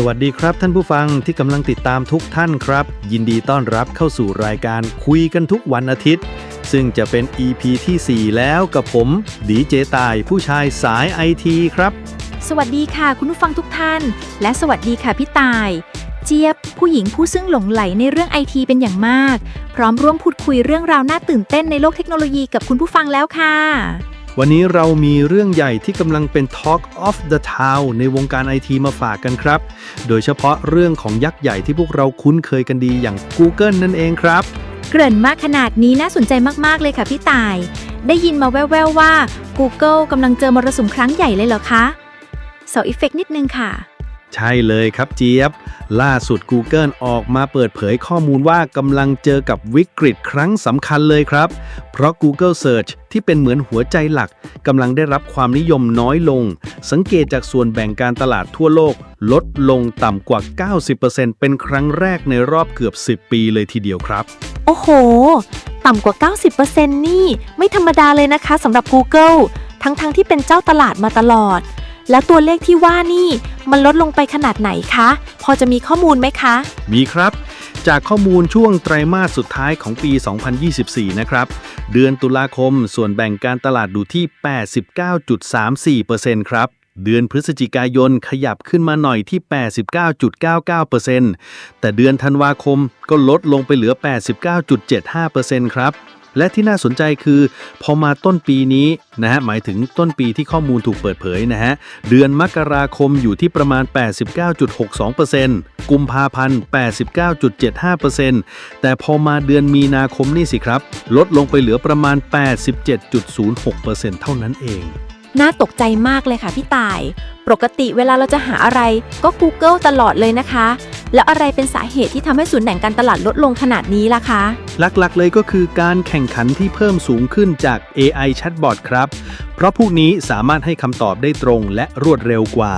สวัสดีครับท่านผู้ฟังที่กำลังติดตามทุกท่านครับ ยินดีต้อนรับเข้าสู่รายการคุยกันทุกวันอาทิตย์ ซึ่งจะเป็น EP ที่ 4 แล้วกับผมดีเจตายผู้ชายสายไอทีครับ สวัสดีค่ะคุณผู้ฟังทุกท่าน และสวัสดีค่ะพี่ตาย เจี๊ยบ ผู้หญิงผู้ซึ่งหลงไหลในเรื่องไอทีเป็นอย่างมาก พร้อมร่วมพูดคุยเรื่องราวน่าตื่นเต้นในโลกเทคโนโลยีกับคุณผู้ฟังแล้วค่ะ วันนี้เรามีเรื่องใหญ่ที่กำลังเป็น Talk of the Town ในวงการไอทีมาฝากกันครับ โดยเฉพาะเรื่องของยักษ์ใหญ่ที่พวกเราคุ้นเคยกันดีอย่าง Google นั่นเองครับ เกริ่นมากขนาดนี้น่าสนใจมาก ๆ เลยค่ะพี่ตาย ได้ยินมาแว่วๆว่า Google กำลังเจอมรสุมครั้งใหญ่เลยเหรอคะเสาอีเฟกนิดนึงค่ะ ใช่เลยครับเจี๊ยบ ล่าสุด Google ออกมาเปิดเผยข้อมูลว่ากำลังเจอกับวิกฤตครั้งสำคัญเลยครับ เพราะ Google Search ที่เป็นเหมือนหัวใจหลักกำลังได้รับความนิยมน้อยลง สังเกตจากส่วนแบ่งการตลาดทั่วโลก ลดลงต่ำกว่า 90%เป็นครั้งแรกในรอบเกือบ 10 ปีเลยทีเดียวครับ โอ้โห ต่ำกว่า 90%นี่ ไม่ธรรมดาเลยนะคะสำหรับ Google ทั้งๆทที่เป็นเจ้าตลาดมาตลอด แล้วตัวเลขที่ว่านี่มันลดลงไปขนาดไหนคะ พอจะมีข้อมูลไหมคะ มีครับ จากข้อมูลช่วงไตรมาสสุดท้ายของปี 2024 นะครับ เดือนตุลาคมส่วนแบ่งการตลาดดูที่ 89.34%ครับเดือนพฤศจิกายนขยับขึ้นมาหน่อยที่ 89.99%แต่เดือนธันวาคมก็ลดลงไปเหลือ 89.75%ครับ และที่น่าสนใจคือ พอมาต้นปีนี้นะฮะหมายถึงต้นปีที่ข้อมูลถูกเปิดเผยนะฮะเดือนมกราคมอยู่ที่ประมาณ 89.62%กุมภาพันธ์ 89.75%แต่พอมาเดือนมีนาคมนี่สิครับ ลดลงไปเหลือประมาณ 87.06%เท่านั้นเอง น่าตกใจมากเลยค่ะพี่ตาย ปกติเวลาเราจะหาอะไรก็ Google ตลอดเลยนะคะ แล้วอะไรเป็นสาเหตุที่ทำให้ศูนย์แหน่งการตลาดลดลงขนาดนี้ล่ะคะ หลักๆเลยก็คือการแข่งขันที่เพิ่มสูงขึ้นจาก AI Chatbot ครับ เพราะพวกนี้สามารถให้คำตอบได้ตรงและรวดเร็วกว่า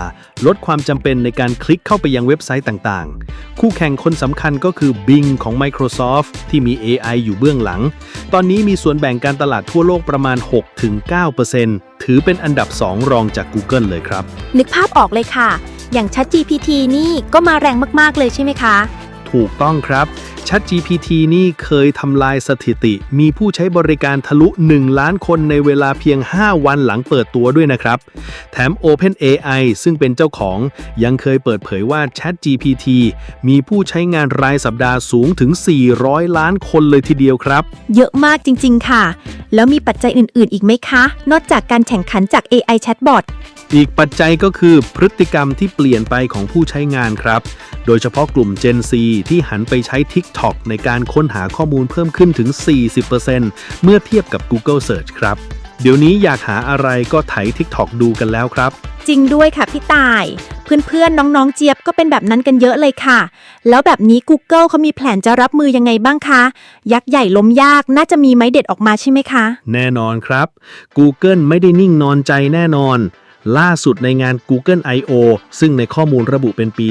ลดความจำเป็นในการคลิกเข้าไปยังเว็บไซต์ต่างๆ คู่แข่งคนสำคัญก็คือ Bing ของ Microsoft ที่มี AI อยู่เบื้องหลัง ตอนนี้มีส่วนแบ่งการตลาดทั่วโลกประมาณ 6-9%ถื ถือเป็นอันดับ 2 รองจาก Google เลยครับ นึกภาพออกเลยค่ะ อย่าง ChatGPT นี่ก็มาแรงมาก ๆ เลยใช่ไหมคะ ถูกต้องครับ ChatGPT นี่เคยทำลายสถิติ มีผู้ใช้บริการทะลุ 1 ล้านคนในเวลาเพียง 5 วันหลังเปิดตัวด้วยนะครับ แถม OpenAI ซึ่งเป็นเจ้าของ ยังเคยเปิดเผยว่า ChatGPT มีผู้ใช้งานรายสัปดาห์สูงถึง 400 ล้านคนเลยทีเดียวครับ เยอะมากจริง ๆ ค่ะ แล้วมีปัจจัยอื่น ๆ อีกไหมคะ นอกจากการแข่งขันจาก AI Chatbot อีกปัจจัยก็คือพฤติกรรมที่เปลี่ยนไปของผู้ใช้งานครับ โดยเฉพาะกลุ่ม Gen Z ที่หันไปใช้ TikTok ในการค้นหาข้อมูลเพิ่มขึ้นถึง 40%เมื่อเทียบกับ Google Search ครับ เดี๋ยวนี้อยากหาอะไรก็ไถ TikTok ดูกันแล้วครับ จริงด้วยค่ะพี่ตาย เพื่อนๆ น้องๆ เจี๊ยบก็เป็นแบบนั้นกันเยอะเลยค่ะ แล้วแบบนี้ Google เขามีแผนจะรับมือยังไงบ้างคะ ยักษ์ใหญ่ล้มยากน่าจะมีไม้เด็ดออกมาใช่ไหมคะ แน่นอนครับ Google ไม่ได้นิ่งนอนใจแน่นอน ล่าสุดในงาน Google I.O. ซึ่งในข้อมูลระบุเป็นปี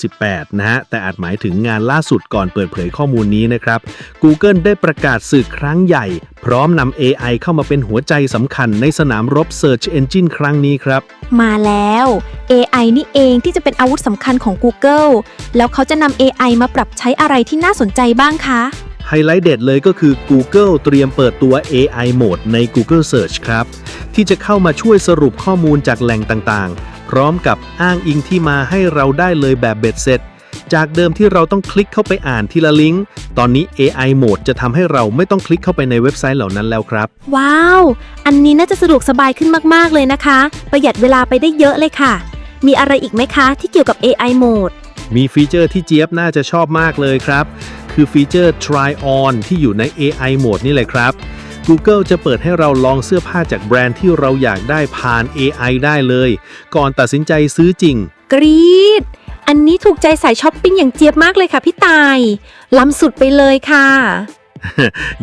2018 นะฮะ แต่อาจหมายถึงงานล่าสุดก่อนเปิดเผยข้อมูลนี้นะครับ Google ได้ประกาศสื่อครั้งใหญ่ พร้อมนำ AI เข้ามาเป็นหัวใจสำคัญในสนามรบ Search Engine ครั้งนี้ครับ มาแล้ว AI นี่เองที่จะเป็นอาวุธสำคัญของ Google แล้วเขาจะนำ AI มาปรับใช้อะไรที่น่าสนใจบ้างคะ ฮไลท์เด็ดเลยก็คือ Google เตรียมเปิดตัว AI Mode ใน Google Search ครับ ที่จะเข้ามาช่วยสรุปข้อมูลจากแหล่งต่างๆ พร้อมกับอ้างอิงที่มาให้เราได้เลยแบบเบ็ดเสร็จ จากเดิมที่เราต้องคลิกเข้าไปอ่านทีละลิงก์ ตอนนี้ AI Mode จะทำให้เราไม่ต้องคลิกเข้าไปในเว็บไซต์เหล่านั้นแล้วครับ ว้าว อันนี้น่าจะสะดวกสบายขึ้นมากๆเลยนะคะ ประหยัดเวลาไปได้เยอะเลยค่ะ มีอะไรอีกไหมคะ ที่เกี่ยวกับ AI Mode มีฟีเจอร์ที่เจี๊ยบน่าจะชอบมากเลยครับ คือฟีเจอร์ Try On ที่อยู่ใน AI โหมดนี่เลยครับ Google จะเปิดให้เราลองเสื้อผ้าจากแบรนด์ที่เราอยากได้ผ่าน AI ได้เลย ก่อนตัดสินใจซื้อจริง กรี๊ดอันนี้ถูกใจสายช้อปปิ้งอย่างเจี๊ยบมากเลยค่ะพี่ตาย ล้ำสุดไปเลยค่ะ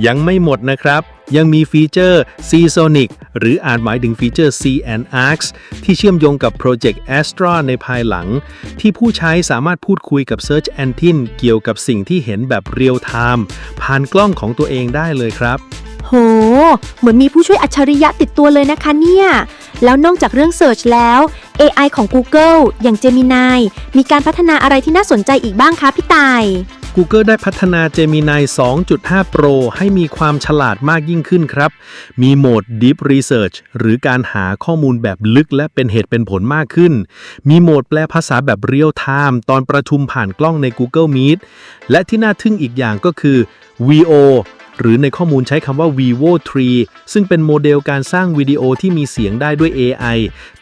ยังไม่หมดนะครับ ยังมีฟีเจอร์ C Sonic หรืออาจหมายถึงฟีเจอร์ C and Arx ที่เชื่อมโยงกับโปรเจกต์ Astra ในภายหลัง ที่ผู้ใช้สามารถพูดคุยกับ Search Engine เกี่ยวกับสิ่งที่เห็นแบบเรียลไทม์ผ่านกล้องของตัวเองได้เลยครับ โห เหมือนมีผู้ช่วยอัจฉริยะติดตัวเลยนะคะเนี่ย แล้วนอกจากเรื่อง Search แล้ว AI ของ Google อย่าง Gemini มีการพัฒนาอะไรที่น่าสนใจอีกบ้างคะพี่ตาย Google ได้พัฒนา Gemini 2.5 Pro ให้มีความฉลาดมากยิ่งขึ้นครับ มีโหมด Deep Research หรือการหาข้อมูลแบบลึกและเป็นเหตุเป็นผลมากขึ้น มีโหมดแปลภาษาแบบ Real Time ตอนประชุมผ่านกล้องใน Google Meet และที่น่าทึ่งอีกอย่างก็คือ VO หรือในข้อมูลใช้คำว่า Vivo 3 ซึ่งเป็นโมเดลการสร้างวิดีโอที่มีเสียงได้ด้วย AI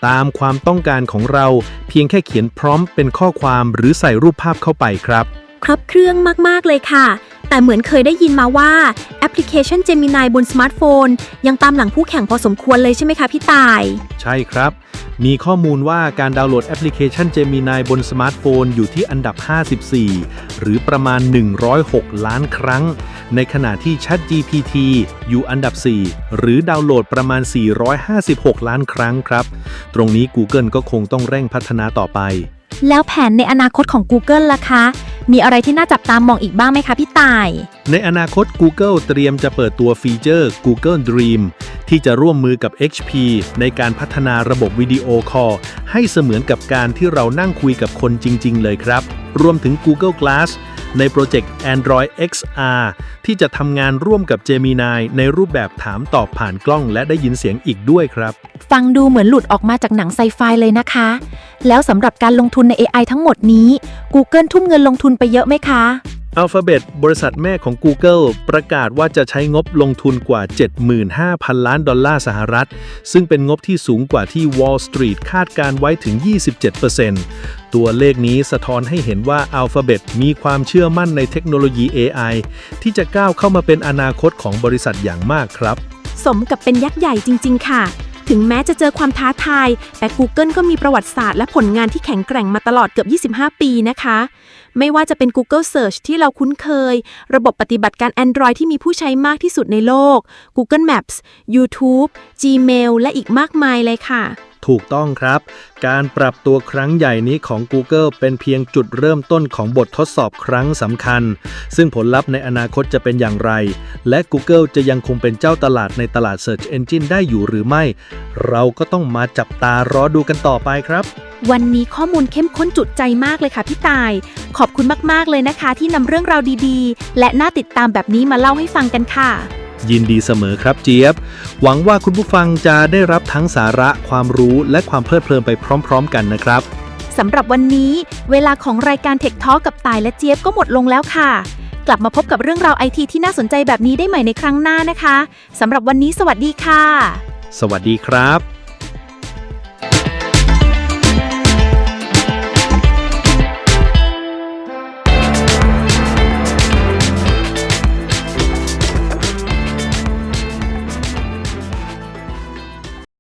ตามความต้องการของเรา เพียงแค่เขียนพร้อมเป็นข้อความหรือใส่รูปภาพเข้าไปครับ ครบเครื่องมากๆเลยค่ะ แต่เหมือนเคยได้ยินมาว่าแอปพลิเคชัน Gemini บนสมาร์ทโฟน ยังตามหลังคู่แข่งพอสมควรเลยใช่ไหมคะพี่ตาย ใช่ครับ มีข้อมูลว่าการดาวน์โหลดแอปพลิเคชัน Gemini บนสมาร์ทโฟนอยู่ที่อันดับ 54 หรือประมาณ 106 ล้านครั้ง ในขณะที่ ChatGPT อยู่อันดับ 4 หรือดาวน์โหลดประมาณ 456 ล้านครั้งครับ ตรงนี้ Google ก็คงต้องเร่งพัฒนาต่อไปแล้วแผนในอนาคตของ Google ล่ะคะ มีอะไรที่น่าจับตามองอีกบ้างไหมคะพี่ตาย ในอนาคต Google เตรียมจะเปิดตัวฟีเจอร์ Google Dream ที่จะร่วมมือกับ HP ในการพัฒนาระบบวิดีโอคอลให้เสมือนกับการที่เรานั่งคุยกับคนจริง ๆ เลยครับรวมถึง Google Glass ในโปรเจกต์ Android XR ที่จะทำงานร่วมกับ Gemini ในรูปแบบถามตอบผ่านกล้องและได้ยินเสียงอีกด้วยครับ ฟังดูเหมือนหลุดออกมาจากหนังไซไฟเลยนะคะ แล้วสำหรับการลงทุนใน AI ทั้งหมดนี้ Google ทุ่มเงินลงทุนไปเยอะไหมคะ Alphabet บริษัทแม่ของ Google ประกาศว่าจะใช้งบลงทุนกว่า 75,000 ล้านดอลลาร์สหรัฐ ซึ่งเป็นงบที่สูงกว่าที่ Wall Street คาดการไว้ถึง 27% ตัวเลขนี้สะท้อนให้เห็นว่า Alphabet มีความเชื่อมั่นในเทคโนโลยี AI ที่จะก้าวเข้ามาเป็นอนาคตของบริษัทอย่างมากครับ สมกับเป็นยักษ์ใหญ่จริง ๆ ค่ะ ถึงแม้จะเจอความท้าทาย แต่ Google ก็มีประวัติศาสตร์และผลงานที่แข็งแกร่งมาตลอดเกือบ 25 ปีนะคะ ไม่ว่าจะเป็น Google Search ที่เราคุ้นเคย ระบบปฏิบัติการ Android ที่มีผู้ใช้มากที่สุดในโลก Google Maps YouTube Gmail และอีกมากมายเลยค่ะ ถูกต้องครับ การปรับตัวครั้งใหญ่นี้ของ Google เป็นเพียงจุดเริ่มต้นของบททดสอบครั้งสำคัญ ซึ่งผลลัพธ์ในอนาคตจะเป็นอย่างไร และ Google จะยังคงเป็นเจ้าตลาดในตลาด Search Engine ได้อยู่หรือไม่ เราก็ต้องมาจับตารอดูกันต่อไปครับ วันนี้ข้อมูลเข้มข้นจุดใจมากเลยค่ะพี่ตาย ขอบคุณมากๆเลยนะคะ ที่นำเรื่องราวดีๆ และน่าติดตามแบบนี้มาเล่าให้ฟังกันค่ะ ยินดีเสมอครับเจี๊ยบ หวังว่าคุณผู้ฟังจะได้รับทั้งสาระความรู้และความเพลิดเพลินไปพร้อม ๆ กันนะครับสำหรับวันนี้ เวลาของรายการเทคทอกับตายและเจี๊ยบก็หมดลงแล้วค่ะ กลับมาพบกับเรื่องราวไอทีที่น่าสนใจแบบนี้ได้ใหม่ในครั้งหน้านะคะสำหรับวันนี้สวัสดีค่ะ สวัสดีครับ